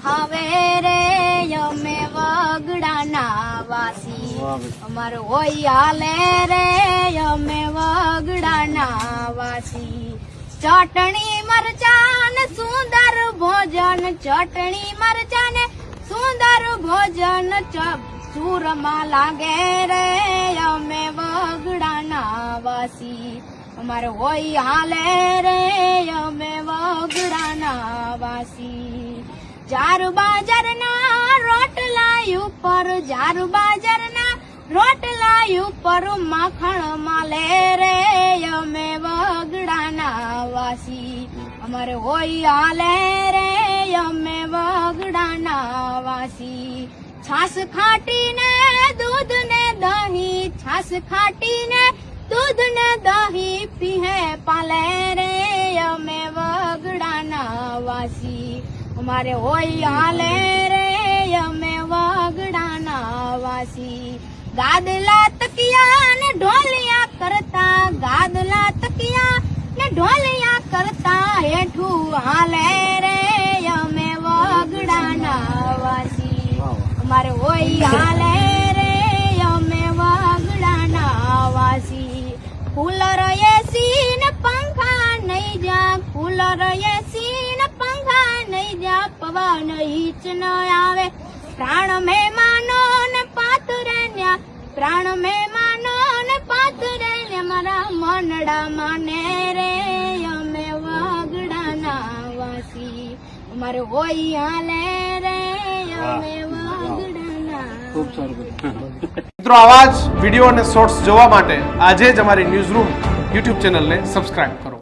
હવે રે અમે વગડાના વાસી. અમારો હોય હાલે રે અમે વગડાના વાસી. ચટણી મરચાન સુંદર ભોજન ચટણી મરચાને સુંદર ભોજન ચૂરમાં લાગે રે અમે વગડાના વાસી. અમારો હોય હાલે રે જાર બાજારના રોટલા ઉપર, જાર બાજારના રોટલા ઉપર માખણ માલે રે અમે વગડાના વાસી. અમારે હોય હાલે રે અમે વગડાના વાસી. છાસ ખાટીને દૂધ ને દહીં, છાસ ખાટીને અમારે હોય આલે રે, અમે વાગડાના વાસી ગાદલા તકિયા ને ઢોલિયા કરતા, ગાદલા તકિયા ને ઢોલિયા કરતા હેઠું હાલે રે, અમે વાગડાના વાસી. અમારે હોય હાલે રે, અમે વાગડાના વાસી કુલર એસી ને પંખા નહીં જા કુલર એસી પવન ઈચ ન આવે. પ્રાણ મહેમાનો ને પાતુરે ન્યા પ્રાણ મહેમાનો ને પાતુરે ન્યા મારા મનડા માને રે અમે વાગડાના વાસી. અમારે હોય હાલે રે અમે વાગડાના મિત્રો આવા જ વીડિયો અને શોર્ટ્સ જોવા માટે આજે જ અમારી ન્યૂઝ રૂમ યુટ્યુબ ચેનલને સબસ્ક્રાઇબ કરો.